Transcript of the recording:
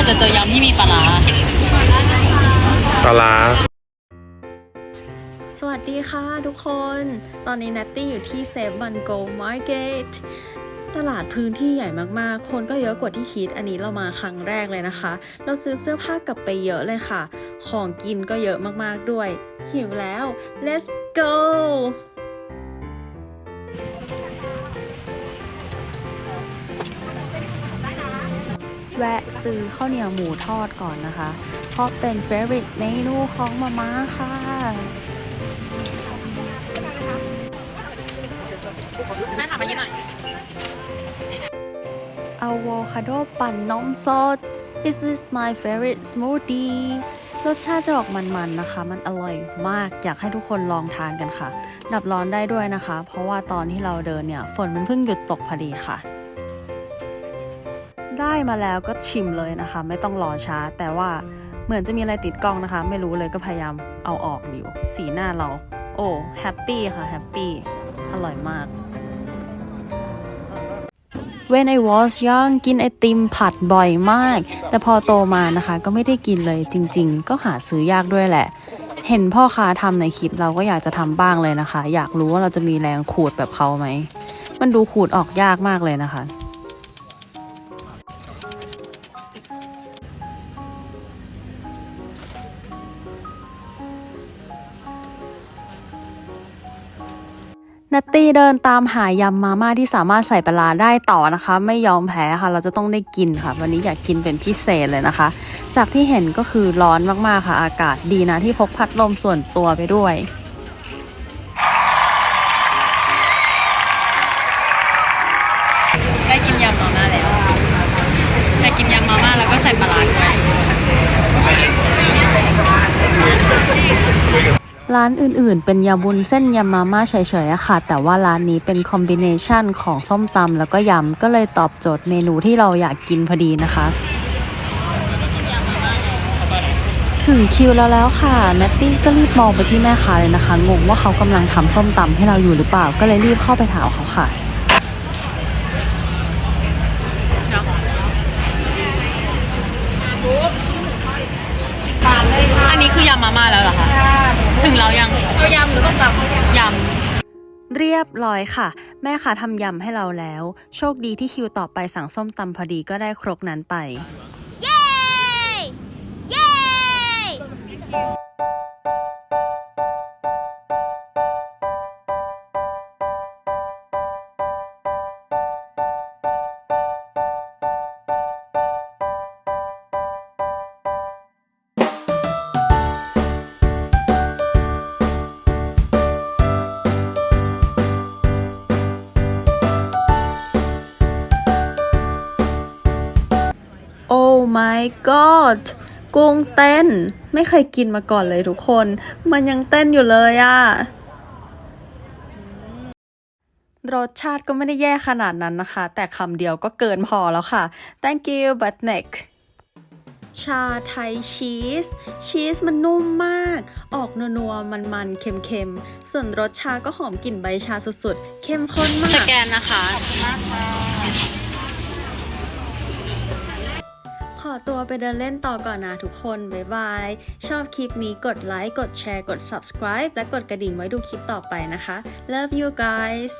ร่จะเจอยำที่มีปลาร้าปลาร้าสวัสดีค่ะทุกคน ตอนนี้นัตตี้อยู่ที่เซฟวันโกมาร์เก็ตตลาดพื้นที่ใหญ่มากๆ คนก็เยอะกว่าที่คิด อันนี้เรามาครั้งแรกเลยนะคะ เราซื้อเสื้อผ้ากลับไปเยอะเลยค่ะ ของกินก็เยอะมากๆด้วย หิวแล้ว let's go แวะซื้อข้าวเหนียวหมูทอดก่อนนะคะ เพราะเป็น favorite เมนูของมาม่าค่ะแม่ถามมายี่หน่อยอะโวคาโดปั่นนมสด This is my favorite smoothie รสชาติจะออกมันๆนะคะ มันอร่อยมาก อยากให้ทุกคนลองทานกันค่ะ ดับร้อนได้ด้วยนะคะ เพราะว่าตอนที่เราเดินเนี่ย ฝนมันเพิ่งหยุดตกพอดีค่ะ ได้มาแล้วก็ชิมเลยนะคะ ไม่ต้องรอช้า แต่ว่าเหมือนจะมีอะไรติดกล้องนะคะ ไม่รู้เลยก็พยายามเอาออกอยู่ สีหน้าเรา โอ้แฮปปี้ค่ะแฮปปี้อร่อยมาก When I was young กินไอติมผัดบ่อยมาก แต่พอโตมานะคะ ก็ไม่ได้กินเลยจริง ๆ ก็หาซื้อยากด้วยแหละ เห็นพ่อค้าทำในคลิปเราก็อยากจะทำบ้างเลยนะคะ อยากรู้ว่าเราจะมีแรงขูดแบบเขาไหม มันดูขูดออกยากมากเลยนะคะ นัตตี้เดินตามหายำมาม่าที่สามารถใส่ปลาร้าได้ต่อนะคะ ไม่ยอมแพ้ค่ะ เราจะต้องได้กินค่ะ วันนี้อยากกินเป็นพิเศษเลยนะคะ จากที่เห็นก็คือร้อนมากๆค่ะ อากาศดีนะที่พกพัดลมส่วนตัวไปด้วย กินยำมาม่าแล้วก็ใส่ปลาร้าด้วยร้านอื่นๆ เป็นยำวุ้นเส้นยำมาม่าเฉยๆอะค่ะ แต่ว่าร้านนี้เป็นคอมบิเนชันของส้มตำแล้วก็ยำ ก็เลยตอบโจทย์เมนูที่เราอยากกินพอดีนะคะ ถึงคิวแล้วแล้วค่ะนัตตี้ก็รีบมองไปที่แม่ค้าเลยนะคะ งงว่าเขากำลังทำส้มตำให้เราอยู่หรือเปล่า ก็เลยรีบเข้าไปถามเขาค่ะ อันนี้คือยำมาม่าแล้วเหรอคะ ถึงเรายังเอายำหรือต้องตำยเรียบร้อยค่ะ แม่ค้าทำยำให้เราแล้ว โชคดีที่คิวต่อไปสั่งส้มตำพอดีก็ได้ครกนั้นไป my god กุ้งเต้น ไม่เคยกินมาก่อนเลยทุกคน มันยังเต้นอยู่เลยอะรสชาติก็ไม่ได้แย่ขนาดนั้นนะคะ แต่คำเดียวก็เกินพอแล้วค่ะ thank you but next ชาไทยชีส ชีสมันนุ่มมาก ออกนัวๆมันๆ เค็มๆ ส่วนรสชาก็หอมกลิ่นใบชาสุดๆ เข้มข้นมาำสกแกนนะคะ ข อตัวไปเดินเล่นต่อก่อนนะทุกคน บ๊ายบาย ชอบคลิปนี้กดไลค์ กดแชร์ กด subscribe และกดกระดิ่งไว้ดูคลิปต่อไปนะคะ Love you guys